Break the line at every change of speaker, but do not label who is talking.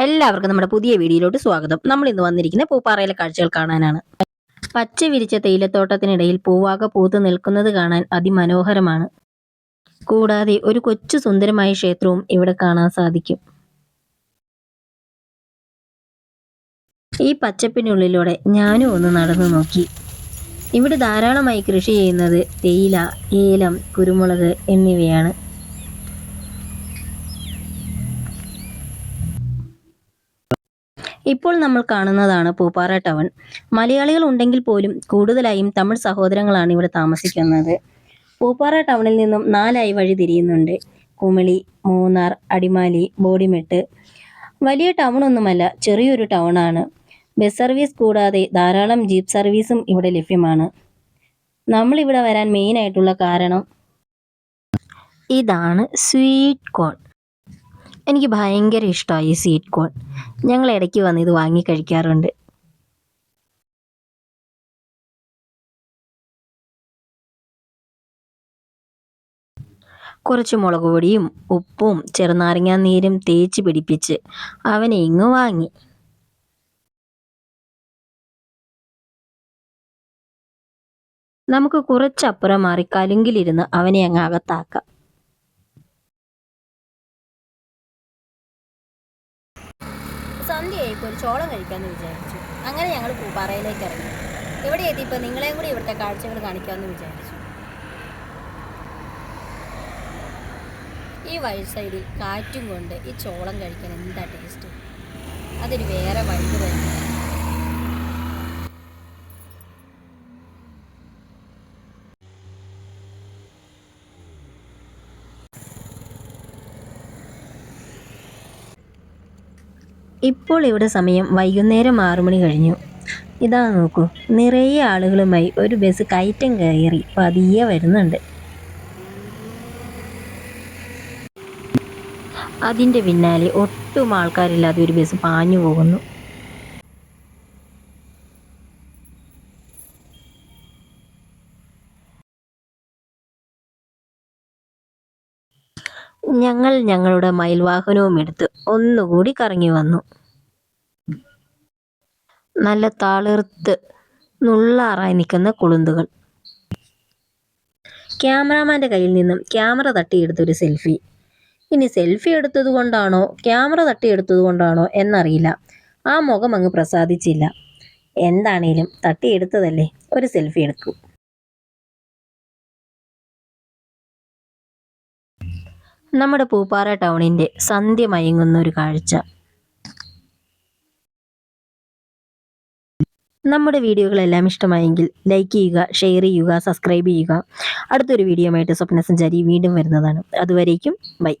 എല്ലാവർക്കും നമ്മുടെ പുതിയ വീഡിയോയിലോട്ട് സ്വാഗതം. നമ്മൾ ഇന്ന് വന്നിരിക്കുന്ന പൂപ്പാറയിലെ കാഴ്ചകൾ കാണാനാണ്. പച്ച വിരിച്ച തേയിലത്തോട്ടത്തിനിടയിൽ പൂവാക പൂത്ത് നിൽക്കുന്നത് കാണാൻ അതിമനോഹരമാണ്. കൂടാതെ ഒരു കൊച്ചു സുന്ദരമായ ക്ഷേത്രവും ഇവിടെ കാണാൻ സാധിക്കും. ഈ പച്ചപ്പിനുള്ളിലൂടെ ഞാനും ഒന്ന് നടന്നു നോക്കി. ഇവിടെ ധാരാളമായി കൃഷി ചെയ്യുന്നത് തേയില ഏലം കുരുമുളക് എന്നിവയാണ്. ഇപ്പോൾ നമ്മൾ കാണുന്നതാണ് പൂപ്പാറ ടൗൺ. മലയാളികൾ ഉണ്ടെങ്കിൽ പോലും കൂടുതലായും തമിഴ് സഹോദരങ്ങളാണ് ഇവിടെ താമസിക്കുന്നത്. പൂപ്പാറ ടൗണിൽ നിന്നും നാലായി വഴി തിരിയുന്നുണ്ട്. കുമിളി മൂന്നാർ അടിമാലി ബോഡിമെട്ട് വലിയ ടൗൺ ഒന്നുമല്ല ചെറിയൊരു ടൗണാണ് ബസ് സർവീസ് കൂടാതെ ധാരാളം ജീപ്പ് സർവീസും ഇവിടെ ലഭ്യമാണ്. നമ്മൾ ഇവിടെ വരാൻ മെയിൻ ആയിട്ടുള്ള കാരണം ഇതാണ് സ്വീറ്റ് കോൺ എനിക്ക് ഭയങ്കര ഇഷ്ടമായി ഈ സ്വീറ്റ് കോൺ ഞങ്ങൾ ഇടയ്ക്ക് വന്ന് ഇത് വാങ്ങി കഴിക്കാറുണ്ട്. കുറച്ച് മുളക് പൊടിയും ഉപ്പും ചെറുനാരങ്ങാ നീരും തേച്ച് പിടിപ്പിച്ച് അവനെ ഇങ്ങ് വാങ്ങി. നമുക്ക് കുറച്ചപ്പുറം മാറി കലുങ്കിലിരുന്ന് അവനെ അങ്ങ് അകത്താക്കാം. സന്ധ്യയായിപ്പോൾ ഒരു ചോളം കഴിക്കാമെന്ന് വിചാരിച്ചു. അങ്ങനെ ഞങ്ങൾ പൂപ്പാറയിലേക്ക് ഇറങ്ങി. ഇവിടെ എത്തിയപ്പോൾ നിങ്ങളെയും കൂടി ഇവിടുത്തെ കാഴ്ചകൾ കാണിക്കാമെന്ന് വിചാരിച്ചു. ഈ വഴി സൈഡിൽ കാറ്റും കൊണ്ട് ഈ ചോളം കഴിക്കാൻ എന്താ ടേസ്റ്റ് അതൊരു വേറെ വഴി തന്നെ. ഇപ്പോൾ ഇവിടെ സമയം വൈകുന്നേരം ആറു മണി കഴിഞ്ഞു. ഇതാ നോക്കൂ നിറയെ ആളുകളുമായി ഒരു ബസ് കയറ്റം കയറി പതിയെ വരുന്നുണ്ട്. അതിന്റെ പിന്നാലെ ഒട്ടും ആൾക്കാരില്ലാതെ ഒരു ബസ് പാഞ്ഞു പോകുന്നു. ഞങ്ങൾ ഞങ്ങളുടെ മയിൽവാഹനവും എടുത്ത് ഒന്നുകൂടി കറങ്ങി വന്നു. നല്ല താളിർത്ത് നുള്ളാറായി നിൽക്കുന്ന കുളുന്തുകൾ. ക്യാമറാമാന്റെ കയ്യിൽ നിന്നും ക്യാമറ തട്ടിയെടുത്തൊരു സെൽഫി. ഇനി സെൽഫി എടുത്തത് കൊണ്ടാണോ ക്യാമറ തട്ടിയെടുത്തത് കൊണ്ടാണോ എന്നറിയില്ല. ആ മുഖം അങ്ങ് പ്രസാദിച്ചില്ല. എന്താണേലും തട്ടിയെടുത്തതല്ലേ ഒരു സെൽഫി എടുക്കൂ. നമ്മുടെ പൂപ്പാറ ടൗണിന്റെ സന്ധ്യ മയങ്ങുന്ന ഒരു കാഴ്ച. നമ്മുടെ വീഡിയോകളെല്ലാം ഇഷ്ടമായെങ്കിൽ ലൈക്ക് ചെയ്യുക ഷെയർ ചെയ്യുക സബ്സ്ക്രൈബ് ചെയ്യുക. അടുത്തൊരു വീഡിയോ ആയിട്ട് സ്വപ്നസഞ്ചാരി വീണ്ടും വരുന്നതാണ്. അതുവരേക്കും ബൈ